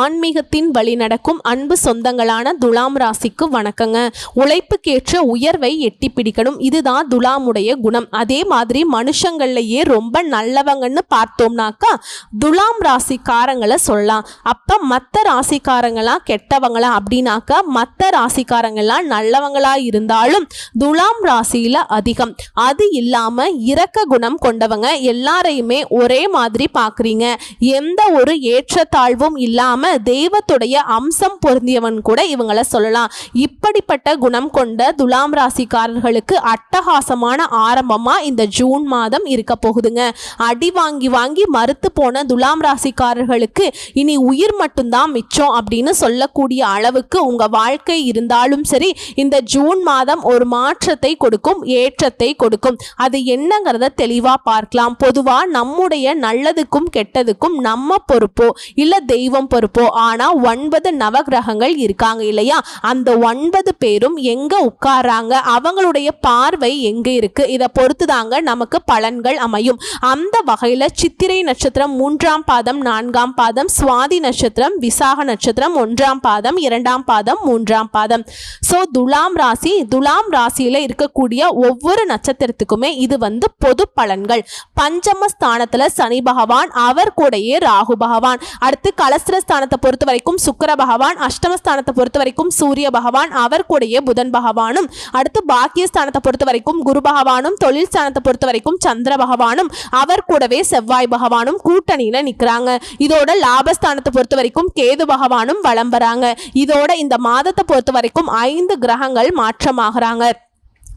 ஆன்மீகத்தின் வழி நடக்கும் அன்பு சொந்தங்களான துலாம் ராசிக்கு வணக்கங்க. உழைப்புக்கேற்ற உயர்வை எட்டி பிடிக்கணும். இதுதான் துலாமுடைய குணம். அதே மாதிரி மனுஷங்கள்லயே ரொம்ப நல்லவங்கன்னு பார்த்தோம்னாக்கா துலாம் ராசிக்காரங்களை சொல்லலாம். அப்ப மற்ற ராசிக்காரங்களா கெட்டவங்களா அப்படின்னாக்கா மற்ற ராசிக்காரங்களாம் நல்லவங்களா இருந்தாலும் துலாம் ராசியில அதிகம். அது இல்லாம இரக்க குணம் கொண்டவங்க எல்லாரையுமே ஒரே மாதிரி பார்க்குறீங்க. எந்த ஒரு ஏற்றத்தாழ்வும் இல்லாம தெய்வத்துடைய அம்சம் பொருந்தியவன் கூட இவங்கள சொல்லலாம். இப்படிப்பட்ட குணம் கொண்ட துலாம் ராசிக்காரர்களுக்கு அட்டகாசமான ஆரம்பமா இந்த ஜூன் மாதம் இருக்க போகுதுங்க. அடி வாங்கி வாங்கி மறுத்து போன துலாம் ராசிக்காரர்களுக்கு இனி உயிர் மட்டும்தான் மிச்சம் அப்படின்னு சொல்லக்கூடிய அளவுக்கு உங்க வாழ்க்கை இருந்தாலும் சரி இந்த ஜூன் மாதம் ஒரு மாற்றத்தை கொடுக்கும் ஏற்றத்தை கொடுக்கும். அது என்னங்கிறத தெளிவாக பார்க்கலாம். பொதுவாக நம்முடைய நல்லதுக்கும் கெட்டதுக்கும் நம்ம பொறுப்போ? இல்லை தெய்வம் பொறுப்போ? ஆனா ஒன்பது நவகிரகங்கள் இருக்காங்க இல்லையா? அந்த ஒன்பது பேரும் எங்க உட்கார்றாங்க அவங்களுடைய பார்வை எங்க இருக்கு? இதை பொறுத்து தாங்க நமக்கு பலன்கள் அமையும். அந்த வகையில் சித்திரை நட்சத்திரம் மூன்றாம் பாதம் நான்காம் பாதம் சுவாதி நட்சத்திரம் விசாக நட்சத்திரம் ஒன்றாம் பாதம் இரண்டாம் பாதம் மூன்றாம் பாதம். ஸோ துலாம் ராசி துலாம் ராசியில இருக்கக்கூடிய ஒவ்வொரு நட்சத்திரத்துக்குமே இது வந்து பொது பலன்கள். பஞ்சமஸ்தானத்துல சனி பகவான் அவர் கூடயே ராகு பகவான். அடுத்து கலஸ்திர ஸ்தானத்தை பொறுத்த வரைக்கும் சுக்கர பகவான் அஷ்டமஸ்தானத்தை பொறுத்த வரைக்கும் சூரிய பகவான் அவர் கூடயே புதன் பகவானும். அடுத்து பாக்கிய ஸ்தானத்தை பொறுத்த வரைக்கும் குரு பகவானும் தொழில் ஸ்தானத்தை பொறுத்த வரைக்கும் சந்திர பகவானும் அவர் கூடவே செவ்வாய் பகவானும் கூட்டணியில நிக்கிறாங்க. இதோட லாபஸ்தானத்தை பொறுத்த வரைக்கும் கேது பகவானும் வலம் வராங்க. இதோட இந்த மாதத்தை பொறுத்த வரைக்கும் ஐந்து கிரகங்கள் மாற்றமாகறாங்க.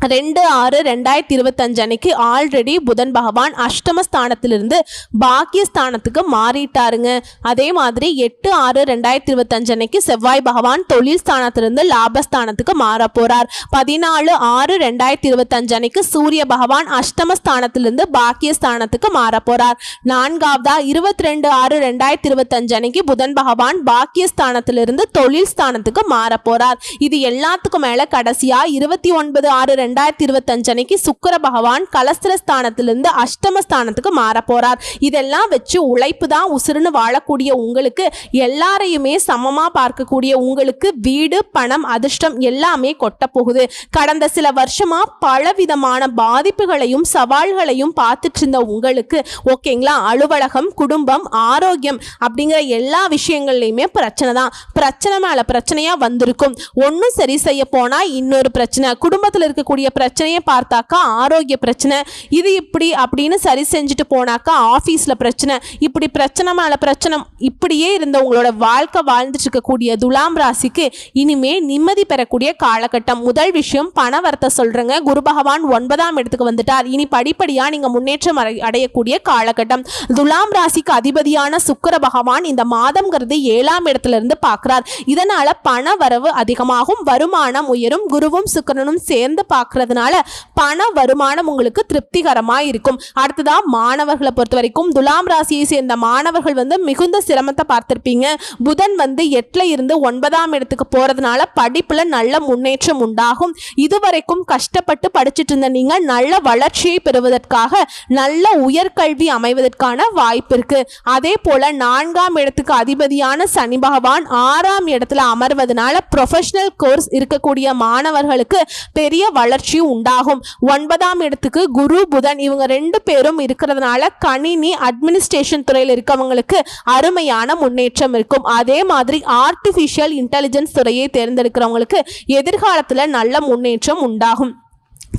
ரெண்டு ஆறு ரெண்டாயிரத்தி இருபத்தஞ்சு அன்னைக்கு ஆல்ரெடி புதன் பகவான் அஷ்டமஸ்தானத்திலிருந்து பாக்கியஸ்தானத்துக்கு மாறிட்டாருங்க. அதே மாதிரி எட்டு ஆறு ரெண்டாயிரத்தி இருபத்தஞ்சு அன்னைக்கு செவ்வாய் பகவான் தொழில் ஸ்தானத்திலிருந்து லாபஸ்தானத்துக்கு மாற போறார் பதினாலு ஆறு ரெண்டாயிரத்தி இருபத்தஞ்சு அன்னைக்கு சூரிய பகவான் அஷ்டமஸ்தானத்திலிருந்து பாக்கியஸ்தானத்துக்கு மாற போறார் நான்காவதா இருபத்தி ரெண்டு ஆறு ரெண்டாயிரத்தி இருபத்தஞ்சு அன்னைக்கு புதன் பகவான் பாக்கியஸ்தானத்திலிருந்து தொழில் ஸ்தானத்துக்கு மாற போறார் இது எல்லாத்துக்கும் மேல கடைசியா இருபத்தி ஒன்பது ஆறு ரெண்டாயிரத்தி இருபத்தஞ்சு அன்னைக்கு சுக்கர பகவான் கலஸ்திர ஸ்தானத்திலிருந்து அஷ்டம ஸ்தானத்துக்கு மாற போறார் இதெல்லாம் வச்சு உழைப்பு தான் உசுருன்னு வாழக்கூடிய உங்களுக்கு எல்லாரையுமே சமமா பார்க்கக்கூடிய உங்களுக்கு வீடு பணம் அதிர்ஷ்டம் எல்லாமே கொட்ட போகுது. கடந்த சில வருஷமா பலவிதமான பாதிப்புகளையும் சவால்களையும் பார்த்துட்டு இருந்த உங்களுக்கு ஓகேங்களா அலுவலகம் குடும்பம் ஆரோக்கியம் அப்படிங்கிற எல்லா விஷயங்கள்லையுமே பிரச்சனை தான். பிரச்சனை மேல பிரச்சனையா வந்திருக்கும். ஒன்றும் சரி செய்ய போனா இன்னொரு பிரச்சனை. குடும்பத்தில் இருக்கக்கூடிய பிரச்சனையை பார்த்தாக்கா ஆரோக்கிய பிரச்சனை. இது இப்படி அப்படின்னு சரி செஞ்சுட்டு போனாக்கா ஆஃபீஸில் பிரச்சனை. இப்படி பிரச்சனை மேலே பிரச்சனை. இப்படியே இருந்த உங்களோட வாழ்க்கை வாழ்ந்துட்டு இருக்கக்கூடிய துலாம் ராசிக்கு இனிமே நிம்மதி பெறக்கூடிய காலகட்டம். முதல் விஷயம் பண வரத்தை சொல்கிறேங்க குரு பகவான் ஒன்பதாம் இடத்துக்கு வந்துட்டார். இனி படிப்படியாக நீங்கள் முன்னேற்றம் அடையக்கூடிய காலகட்டம். துலாம் ராசிக்கு அதிபதியான சுக்கிர பகவான் இந்த மாதம்ங்கிறது ஏழாம் இடத்துல இருந்து பார்க்கிறார். இதனால் பண வரவு அதிகமாகும். வருமானம் உயரும். குருவும் சுக்கரனும் சேர்ந்து பார்க்கறதுனால பண வருமானம் உங்களுக்கு திருப்திகரமா இருக்கும் அடுத்ததா மாணவர்களை பொறுத்த வரைக்கும் துலாம் ராசியை சேர்ந்த மாணவர்கள் வந்து மிகுந்த சிரமத்தை பார்த்திருப்பீங்க. புதன் வந்து எட்டுல இருந்து ஒன்பதாம் இடத்துக்கு போறதுனால படிப்புல நல்ல முன்னேற்றம் உண்டாகும். இதுவரைக்கும் கஷ்டப்பட்டு படிச்சிட்டு இருந்த நீங்க நல்ல வளர்ச்சியை பெறுவதற்காக நல்ல உயர்கல்வி அமைவதற்கான வாய்ப்பு இருக்கு. அதே போல நான்காம் இடத்துக்கு அதிபதியான சனி பகவான் ஆறாம் இடத்துல அமர்வதனால ப்ரொஃபஷனல் கோர்ஸ் இருக்கக்கூடிய மாணவர்களுக்கு பெரிய வளர்ச்சி உண்டாகும். ஒன்பதாம் இடத்துக்கு குரு புதன் இவங்க ரெண்டு பேரும் இருக்கிறதுனால கணினி அட்மினிஸ்ட்ரேஷன் துறையில் இருக்கவங்களுக்கு அருமையான முன்னேற்றம் இருக்கும். அதே மாதிரி ஆர்டிஃபிஷியல் இன்டெலிஜென்ஸ் துறையை தேர்ந்தெடுக்கிறவங்களுக்கு எதிர்காலத்தில் நல்ல முன்னேற்றம் உண்டாகும்.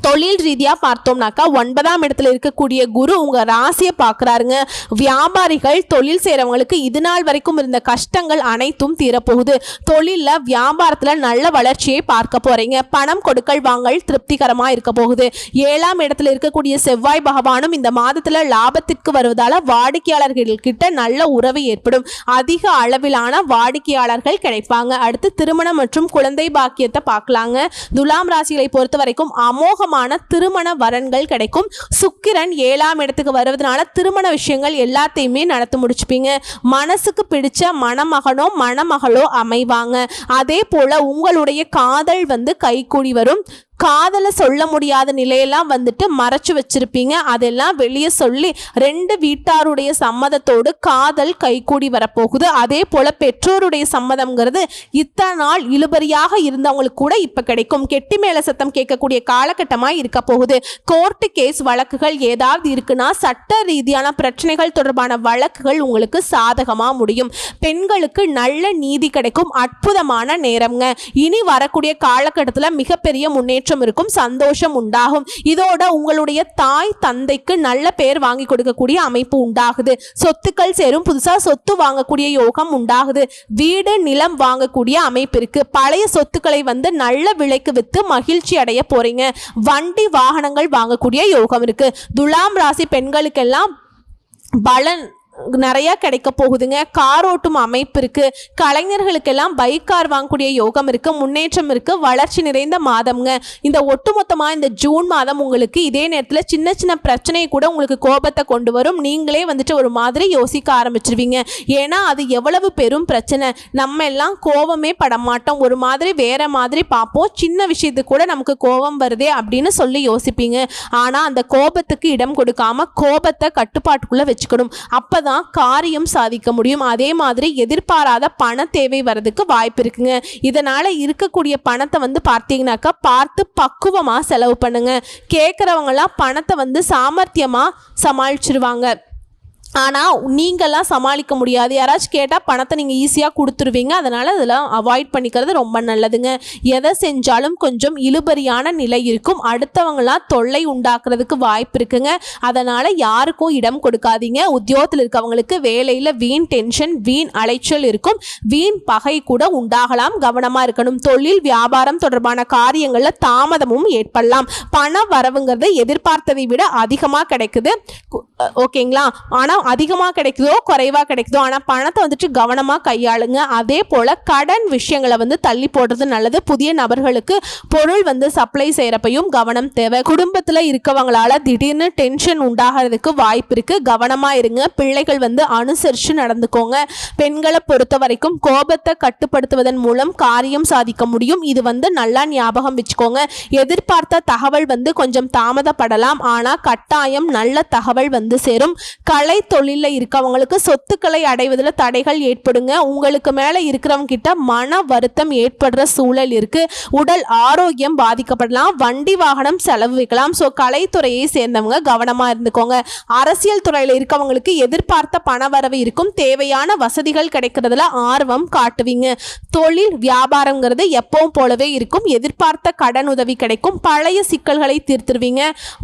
தொழில் ரீதியாக பார்த்தோம்னாக்கா ஒன்பதாம் இடத்துல இருக்கக்கூடிய குரு உங்கள் ராசியை பார்க்குறாருங்க. வியாபாரிகள் தொழில் செய்கிறவங்களுக்கு இது நாள் வரைக்கும் இருந்த கஷ்டங்கள் அனைத்தும் தீரப்போகுது. தொழிலில் வியாபாரத்தில் நல்ல வளர்ச்சியை பார்க்க போகிறீங்க பணம் கொடுக்கல் வாங்கல் திருப்திகரமாக இருக்க போகுது. ஏழாம் இடத்துல இருக்கக்கூடிய செவ்வாய் பகவானும் இந்த மாதத்தில் லாபத்திற்கு வருவதால் வாடிக்கையாளர்கள்கிட்ட நல்ல உறவு ஏற்படும். அதிக அளவிலான வாடிக்கையாளர்கள் கிடைப்பாங்க. அடுத்து திருமணம் மற்றும் குழந்தை பாக்கியத்தை பார்க்கலாங்க. துலாம் ராசிகளை பொறுத்த வரைக்கும் அமோகமான திருமண வரன்கள் கிடைக்கும். சுக்கிரன் ஏழாம் இடத்துக்கு வருவதனால திருமண விஷயங்கள் எல்லாத்தையுமே நடத்தி முடிச்சுப்பீங்க. மனசுக்கு பிடிச்ச மணமகனோ மணமகளோ அமைவாங்க. அதே போல உங்களுடைய காதல் வந்து கைகூடி வரும். காதலை சொல்ல முடியாத நிலையெல்லாம் வந்துட்டு மறைச்சு வச்சிருப்பீங்க. அதெல்லாம் வெளியே சொல்லி ரெண்டு வீட்டாருடைய சம்மதத்தோடு காதல் கைகூடி வரப்போகுது. அதே போல பெற்றோருடைய சம்மதம்ங்கிறது இத்தனை நாள் இழுபறியாக இருந்தவங்களுக்கு கூட இப்போ கிடைக்கும். கெட்டி மேல சத்தம் கேட்கக்கூடிய காலகட்டமாக இருக்க போகுது. கோர்ட்டு கேஸ் வழக்குகள் ஏதாவது இருக்குன்னா சட்ட ரீதியான பிரச்சனைகள் தொடர்பான வழக்குகள் உங்களுக்கு சாதகமாக முடியும். பெண்களுக்கு நல்ல நீதி கிடைக்கும். அற்புதமான நேரம்ங்க. இனி வரக்கூடிய காலகட்டத்தில் மிகப்பெரிய முன்னேற்றம் இருக்கும் சந்தோஷம் உண்டாகும். இதோட உங்களுடைய தாய் தந்தைக்கு நல்ல பேர் வாங்கி கொடுக்கக்கூடிய அமைப்பு உண்டாகுது. சொத்துக்கள் சேரும் புதுசா சொத்து வாங்கக்கூடிய யோகம் உண்டாகுது. வீடு நிலம் வாங்கக்கூடிய அமைப்பு இருக்கு. பழைய சொத்துக்களை வந்து நல்ல விலைக்கு வித்து மகிழ்ச்சி அடைய போறீங்க. வண்டி வாகனங்கள் வாங்கக்கூடிய யோகம் இருக்கு. துலாம் ராசி பெண்களுக்கெல்லாம் பலன் நிறையா கிடைக்க போகுதுங்க. கார் ஓட்டும் அமைப்பு இருக்குது கலைஞர்களுக்கெல்லாம் பைக் கார் வாங்கக்கூடிய யோகம் இருக்கு. முன்னேற்றம் இருக்குது வளர்ச்சி நிறைந்த மாதம்ங்க. இந்த ஒட்டுமொத்தமாக இந்த ஜூன் மாதம் உங்களுக்கு இதே நேரத்தில் சின்ன சின்ன பிரச்சனையை கூட உங்களுக்கு கோபத்தை கொண்டு வரும். நீங்களே வந்துட்டு ஒரு மாதிரி யோசிக்க ஆரம்பிச்சிருவீங்க. ஏன்னா அது எவ்வளவு பெரும் பிரச்சனை. நம்ம எல்லாம் கோபமே படமாட்டோம் ஒரு மாதிரி வேற மாதிரி பார்ப்போம். சின்ன விஷயத்துக்கு கூட நமக்கு கோபம் வருதே அப்படின்னு சொல்லி யோசிப்பீங்க. ஆனால் அந்த கோபத்துக்கு இடம் கொடுக்காம கோபத்தை கட்டுப்பாட்டுக்குள்ளே வச்சுக்கணும். அப்போ தான் காரியம் சாதிக்க முடியும். அதே மாதிரி எதிர்பாராத பண தேவை வர்றதுக்கு வாய்ப்பு இருக்குங்க. இதனால் இருக்கக்கூடிய பணத்தை வந்து பார்த்தீங்கன்னாக்கா பார்த்து பக்குவமாக செலவு பண்ணுங்க. கேட்குறவங்களாம் பணத்தை வந்து சாமர்த்தியமாக சமாளிச்சிருவாங்க. ஆனால் நீங்களாம் சமாளிக்க முடியாது. யாராச்சும் கேட்டால் பணத்தை நீங்கள் ஈஸியாக கொடுத்துருவீங்க. அதனால் இதெல்லாம் அவாய்ட் பண்ணிக்கிறது ரொம்ப நல்லதுங்க. எதை செஞ்சாலும் கொஞ்சம் இழுபறியான நிலை இருக்கும். அடுத்தவங்களாம் தொல்லை உண்டாக்குறதுக்கு வாய்ப்பு இருக்குங்க. அதனால் யாருக்கும் இடம் கொடுக்காதீங்க. உத்தியோகத்தில் இருக்கவங்களுக்கு வேலையில் வீண் டென்ஷன் வீண் அலைச்சல் இருக்கும். வீண் பகை கூட உண்டாகலாம். கவனமாக இருக்கணும். தொழில் வியாபாரம் தொடர்பான காரியங்களில் தாமதமும் ஏற்படலாம். பண வரவுங்கிறது எதிர்பார்த்ததை விட அதிகமாக கிடைக்குது. ஓகேங்களா? ஆனால் அதிகமாக கிடைக்குதோ குறைவாக கிடைக்குதோ ஆனால் பணத்தை வந்துட்டு கவனமாக கையாளுங்க. அதே போல் கடன் விஷயங்களை வந்து தள்ளி போடுறது நல்லது. புதிய நபர்களுக்கு பொருள் வந்து சப்ளை செய்கிறப்பையும் கவனம் தேவை. குடும்பத்தில் இருக்கவங்களால திடீர்னு டென்ஷன் உண்டாகிறதுக்கு வாய்ப்பு இருக்குது கவனமாக இருங்க. பிள்ளைகள் வந்து அனுசரித்து நடந்துக்கோங்க. பெண்களை பொறுத்த வரைக்கும் கோபத்தை கட்டுப்படுத்துவதன் மூலம் காரியம் சாதிக்க முடியும். இது வந்து நல்லா ஞாபகம் வச்சுக்கோங்க. எதிர்பார்த்த தகவல் வந்து கொஞ்சம் தாமதப்படலாம். ஆனால் கட்டாயம் நல்ல தகவல் வந்து சேரும். கலை தொழிலில் இருக்கவங்களுக்கு சொத்துக்களை அடைவதில் தடைகள் ஏற்படுங்க. உங்களுக்கு மேலே இருக்கிறவங்க கிட்ட மன வருத்தம் ஏற்படுற சூழல் இருக்கு. உடல் ஆரோக்கியம் பாதிக்கப்படலாம். வண்டி வாகனம் செலவு வைக்கலாம். ஸோ கலைத்துறையை சேர்ந்தவங்க கவனமாக இருந்துக்கோங்க. அரசியல் துறையில் இருக்கவங்களுக்கு எதிர்பார்த்த பணவரவு இருக்கும். தேவையான வசதிகள் கிடைக்கிறதுல ஆர்வம் காட்டுவீங்க. தொழில் வியாபாரங்கிறது எப்பவும் போலவே இருக்கும். எதிர்பார்த்த கடன் உதவி கிடைக்கும். பழைய சிக்கல்களை தீர்த்துருவீங்க.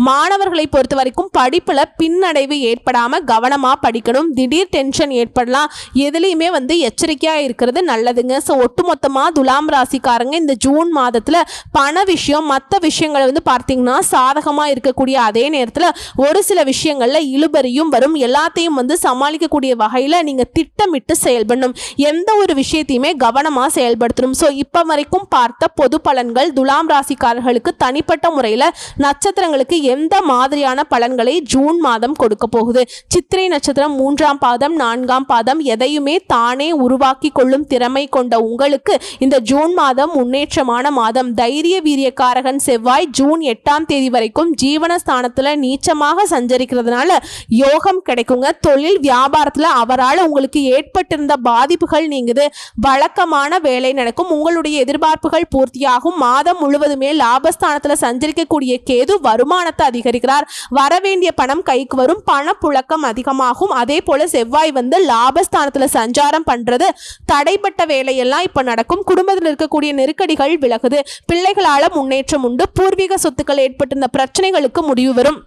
மாணவர்களை பொறுத்த வரைக்கும் படிப்பில் பின்னடைவு ஏற்படாமல் கவனமாக படிக்கணும். திடீர் டென்ஷன் ஏற்படலாம். எதுலேயுமே வந்து எச்சரிக்கையாக இருக்கிறது நல்லதுங்க. ஸோ ஒட்டுமொத்தமாக துலாம் ராசிக்காரங்க இந்த ஜூன் மாதத்தில் பண விஷயம் மற்ற விஷயங்களை வந்து பார்த்தீங்கன்னா சாதகமாக இருக்கக்கூடிய அதே நேரத்தில் ஒரு சில விஷயங்களில் இழுபறியும் வரும். எல்லாத்தையும் வந்து சமாளிக்கக்கூடிய வகையில் நீங்கள் திட்டமிட்டு செயல்படணும். எந்த ஒரு விஷயத்தையுமே கவனம் செயல்படுத்தணும். ஸோ இப்போ வரைக்கும் பார்த்த பொது பலன்கள் துலாம் ராசிக்காரர்களுக்கு தனிப்பட்ட முறையில் நட்சத்திரங்களுக்கு எந்த மாதிரியான பலன்களை ஜூன் மாதம் கொடுக்க போகுது? சித்திரை நட்சத்திரம் மூன்றாம் பாதம் நான்காம் பாதம் எதையுமே தானே உருவாக்கி கொள்ளும் திறமை கொண்ட உங்களுக்கு இந்த ஜூன் மாதம் முன்னேற்றமான மாதம். தைரிய வீரியக்காரகன் செவ்வாய் ஜூன் எட்டாம் தேதி வரைக்கும் ஜீவனஸ்தானத்தில் நீச்சமாக சஞ்சரிக்கிறதுனால யோகம் கிடைக்குங்க. தொழில் வியாபாரத்தில் அவரால் உங்களுக்கு ஏற்பட்டிருந்த பாதிப்புகள் நீங்குது. வழக்கமான வேலை நடக்கும். உங்களுடைய எதிர்பார்ப்புகள் பூர்த்தியாகும். மாதம் முழுவதுமே லாபஸ்தானத்தில் சஞ்சரிக்கக்கூடிய கேது வருமானத்தை அதிகரிக்கிறார். வரவேண்டிய பணம் கைக்கு வரும். பணப்புழக்கம் அதிகமாகும். அதே போல செவ்வாய் வந்து லாபஸ்தானத்தில் சஞ்சாரம் பண்றது. தடைப்பட்ட வேலையெல்லாம் இப்போ நடக்கும். குடும்பத்தில் இருக்கக்கூடிய நெருக்கடிகள் விலகுது. பிள்ளைகளால முன்னேற்றம் உண்டு. பூர்வீக சொத்துக்கள் ஏற்பட்டிருந்த பிரச்சனைகளுக்கு முடிவு வரும்.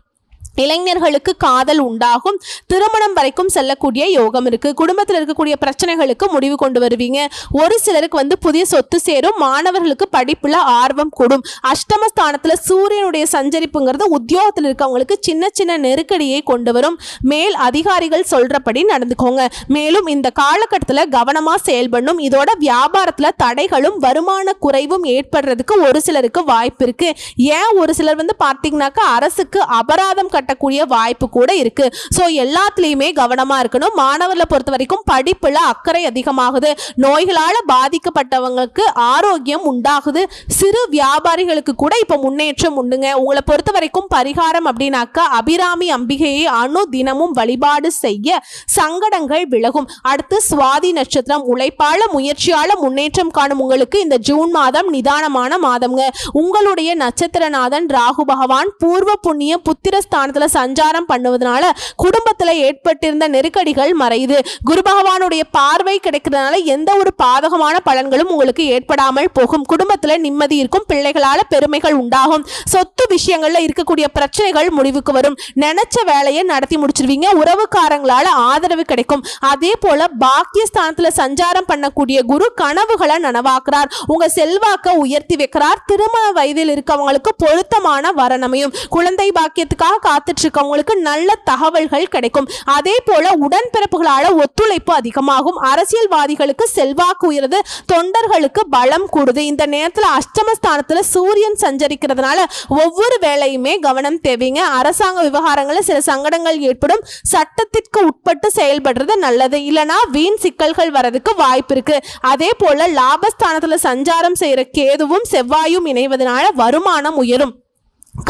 இளைஞர்களுக்கு காதல் உண்டாகும். திருமணம் வரைக்கும் செல்லக்கூடிய யோகம் இருக்கு. குடும்பத்தில் இருக்கக்கூடிய பிரச்சனைகளுக்கு முடிவு கொண்டு வருவீங்க. ஒரு சிலருக்கு வந்து புதிய சொத்து சேரும். மாணவர்களுக்கு படிப்புல ஆர்வம் கூடும். அஷ்டமஸ்தானத்துல சூரியனுடைய சஞ்சரிப்புங்கிறது உத்தியோகத்தில் இருக்கவங்களுக்கு சின்ன சின்ன நெருக்கடியை கொண்டு வரும். மேல் அதிகாரிகள் சொல்றபடி நடந்துக்கோங்க. மேலும் இந்த காலகட்டத்தில் கவனமா செயல்படணும். இதோட வியாபாரத்துல தடைகளும் வருமான குறைவும் ஏற்படுறதுக்கு ஒரு சிலருக்கு வாய்ப்பு இருக்கு. ஏன் ஒரு சிலர் வந்து பார்த்தீங்கன்னாக்கா அரசுக்கு அபராதம் கட்ட கட்டக்கூடிய வாய்ப்பு கூட இருக்கு. ஸோ எல்லாத்துலேயுமே கவனமா இருக்கணும். மாணவர்களை பொறுத்த வரைக்கும் படிப்புல அக்கறை அதிகமாகுது. நோய்களால பாதிக்கப்பட்டவங்களுக்கு ஆரோக்கியம் உண்டாகுது. சிறு வியாபாரிகளுக்கு கூட இப்போ முன்னேற்றம் உண்டுங்க. உங்களை பொறுத்த வரைக்கும் பரிகாரம் அப்படின்னாக்கா அபிராமி அம்பிகையை அணு தினமும் வழிபாடு செய்ய சங்கடங்கள் விலகும். அடுத்து சுவாதி நட்சத்திரம். உழைப்பால முயற்சியால முன்னேற்றம் காணும் உங்களுக்கு இந்த ஜூன் மாதம் நிதானமான மாதம்ங்க. உங்களுடைய நட்சத்திரநாதன் ராகு பகவான் பூர்வ புண்ணிய புத்திரஸ்தான ஸ்தானத்துல சஞ்சாரம் பண்ணுவதனால குடும்பத்தில் ஏற்பட்டிருந்த நெருக்கடிகள் மறையுது. குரு பகவானுடைய பார்வை கிடைக்கிறதுனால எந்த ஒரு பாதகமான பலன்களும் உங்களுக்கு ஏற்படாமல் போகும். குடும்பத்தில் நிம்மதி இருக்கும் பிள்ளைகளால் பெருமைகள் உண்டாகும். சொத்து விஷயங்களில் இருக்கக்கூடிய பிரச்சனைகள் முடிவுக்கு வரும். நினைச்ச வேலையை நடத்தி முடிச்சிருவீங்க உறவுக்காரங்களால் ஆதரவு கிடைக்கும். அதே போல பாக்கியஸ்தானத்தில் சஞ்சாரம் பண்ணக்கூடிய குரு கனவுகளை நனவாக்குறார். உங்க செல்வாக்க உயர்த்தி வைக்கிறார். திருமண வயதில் இருக்கவங்களுக்கு பொருத்தமான வரனமையும் குழந்தை பாக்கியத்துக்காக காத்துட்டு இருக்கவங்களுக்கு நல்ல தகவல்கள் கிடைக்கும். அதே போல உடன்பிறப்புகளால ஒத்துழைப்பு அதிகமாகும். அரசியல்வாதிகளுக்கு செல்வாக்கு உயருது. தொண்டர்களுக்கு பலம் கூடுது. இந்த நேரத்தில் அஷ்டமஸ்தானத்தில் சூரியன் சஞ்சரிக்கிறதுனால ஒவ்வொரு வேலையுமே கவனம் தேவைங்க. அரசாங்க விவகாரங்களில் சில சங்கடங்கள் ஏற்படும். சட்டத்திற்கு உட்பட்டு செயல்படுறது நல்லது. இல்லைனா வீண் சிக்கல்கள் வரதுக்கு வாய்ப்பு இருக்கு. அதே போல லாபஸ்தானத்தில் சஞ்சாரம் செய்கிற கேதுவும் செவ்வாயும் இணைவதனால வருமானம் உயரும்.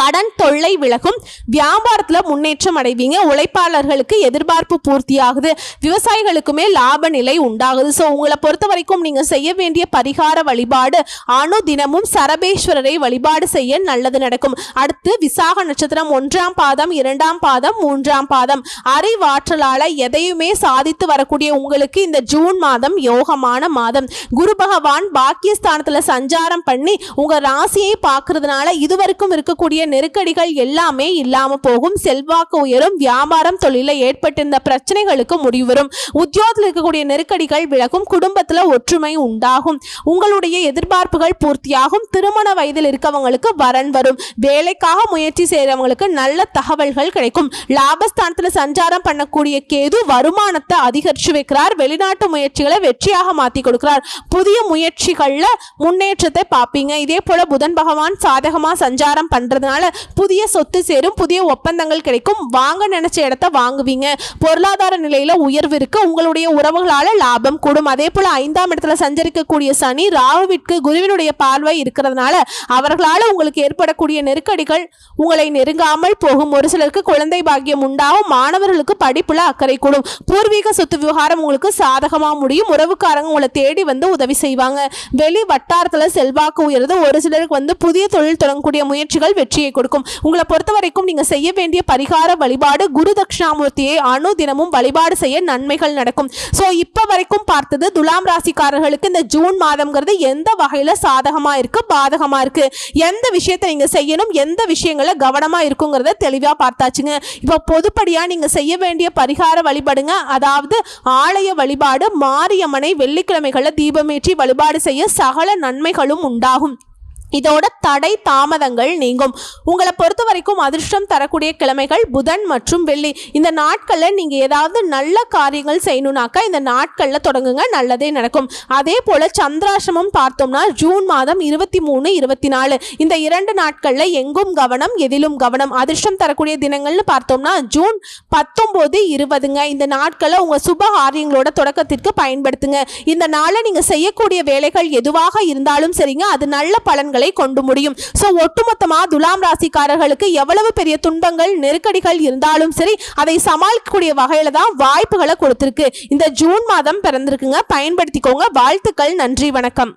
கடன் தொல்லை விலகும். வியாபாரத்தில் முன்னேற்றம் அடைவீங்க. உழைப்பாளர்களுக்கு எதிர்பார்ப்பு பூர்த்தியாகுது. விவசாயிகளுக்குமே லாப நிலை உண்டாகுது. ஸோ உங்களை பொறுத்த வரைக்கும் நீங்கள் செய்ய வேண்டிய பரிகார வழிபாடு அணு தினமும் சரபேஸ்வரரை வழிபாடு செய்ய நல்லது நடக்கும். அடுத்து விசாக நட்சத்திரம் ஒன்றாம் பாதம் இரண்டாம் பாதம் மூன்றாம் பாதம். அறிவாற்றலால் எதையுமே சாதித்து வரக்கூடிய உங்களுக்கு இந்த ஜூன் மாதம் யோகமான மாதம். குரு பகவான் பாக்கியஸ்தானத்தில் சஞ்சாரம் பண்ணி உங்கள் ராசியை பார்க்கறதுனால இதுவரைக்கும் இருக்கக்கூடிய நெருக்கடிகள் எல்லாமே இல்லாம போகும். செல்வாக்கு உயரும் வியாபாரம் தொழில ஏற்பட்டிருந்த பிரச்சனைகளுக்கு முடிவரும் உத்தியோகத்தில் இருக்கக்கூடிய நெருக்கடிகள் விலகும். குடும்பத்துல ஒற்றுமை உண்டாகும். உங்களுடைய எதிர்பார்ப்புகள் பூர்த்தியாகும். திருமண வயதில் இருக்கவங்களுக்கு வரன் வரும். வேலைக்காக முயற்சி செய்யறவங்களுக்கு நல்ல தகவல்கள் கிடைக்கும். லாபஸ்தானத்துல சஞ்சாரம் பண்ணக்கூடிய கேது வருமானத்தை அதிகரிச்சு வைக்கிறார். வெளிநாட்டு முயற்சிகளை வெற்றியாக மாத்தி கொடுக்கிறார். புதிய முயற்சிகள்ல முன்னேற்றத்தை பார்ப்பீங்க. இதே போல புதன் பகவான் சாதகமா சஞ்சாரம் பண்றது பண்றதுனால புதிய சொத்து சேரும் புதிய ஒப்பந்தங்கள் கிடைக்கும். வாங்க நினைச்ச இடத்த வாங்குவீங்க. பொருளாதார நிலையில உயர்வு இருக்கு. உங்களுடைய உறவுகளால லாபம் கூடும். அதே போல ஐந்தாம் இடத்துல சஞ்சரிக்கக்கூடிய சனி ராகுவிற்கு குருவினுடைய பார்வை இருக்கிறதுனால அவர்களால உங்களுக்கு ஏற்படக்கூடிய நெருக்கடிகள் உங்களை நெருங்காமல் போகும். ஒரு சிலருக்கு குழந்தை பாக்கியம் உண்டாகும். மாணவர்களுக்கு படிப்புல அக்கறை கூடும். பூர்வீக சொத்து விவகாரம் உங்களுக்கு சாதகமாக முடியும். உறவுக்காரங்க உங்களை தேடி வந்து உதவி செய்வாங்க. வெளி வட்டாரத்துல செல்வாக்கு உயருது. ஒரு சிலருக்கு வந்து புதிய தொழில் தொடங்கக்கூடிய முயற்சிகள் வெற்றி மகிழ்ச்சியை கொடுக்கும். உங்களை பொறுத்த வரைக்கும் நீங்க செய்ய வேண்டிய பரிகார வழிபாடு குரு தட்சிணாமூர்த்தியை அணு தினமும் வழிபாடு செய்ய நன்மைகள் நடக்கும். ஸோ இப்போ வரைக்கும் பார்த்தது துலாம் ராசிக்காரர்களுக்கு இந்த ஜூன் மாதம்ங்கிறது எந்த வகையில் சாதகமா இருக்கு பாதகமா இருக்கு? எந்த விஷயத்தை நீங்க செய்யணும் எந்த விஷயங்களை கவனமா இருக்குங்கிறத தெளிவா பார்த்தாச்சுங்க. இப்போ பொதுப்படியாக நீங்க செய்ய வேண்டிய பரிகார வழிபாடுங்க. அதாவது ஆலய வழிபாடு மாரியம்மனை வெள்ளிக்கிழமைகளில் தீபமேற்றி வழிபாடு செய்ய சகல நன்மைகளும் உண்டாகும். இதோட தடை தாமதங்கள் நீங்கும். உங்களை பொறுத்த வரைக்கும் அதிர்ஷ்டம் தரக்கூடிய கிழமைகள் புதன் மற்றும் வெள்ளி. இந்த நாட்களில் நீங்கள் ஏதாவது நல்ல காரியங்கள் செய்யணுனாக்கா இந்த நாட்களில் தொடங்குங்க நல்லதே நடக்கும். அதே போல் சந்திராசிரமம் பார்த்தோம்னா ஜூன் மாதம் இருபத்தி மூணு இருபத்தி நாலு. இந்த இரண்டு நாட்களில் எங்கும் கவனம் எதிலும் கவனம். அதிர்ஷ்டம் தரக்கூடிய தினங்கள்னு பார்த்தோம்னா ஜூன் பத்தொம்போது இருபதுங்க. இந்த நாட்களை உங்கள் சுப காரியங்களோட தொடக்கத்திற்கு பயன்படுத்துங்க. இந்த நாளில் நீங்கள் செய்யக்கூடிய வேலைகள் எதுவாக இருந்தாலும் சரிங்க. அது நல்ல பலன்கள் பலன்களை கொண்டு முடியும். ஸோ ஒட்டுமொத்தமாக துலாம் ராசிக்காரர்களுக்கு எவ்வளவு பெரிய துன்பங்கள் நெருக்கடிகள் இருந்தாலும் சரி அதை சமாளிக்கக்கூடிய வகையில தான் வாய்ப்புகளை கொடுத்துருக்கு. இந்த ஜூன் மாதம் பிறந்திருக்குங்க. பயன்படுத்திக்கோங்க. வாழ்த்துக்கள். நன்றி. வணக்கம்.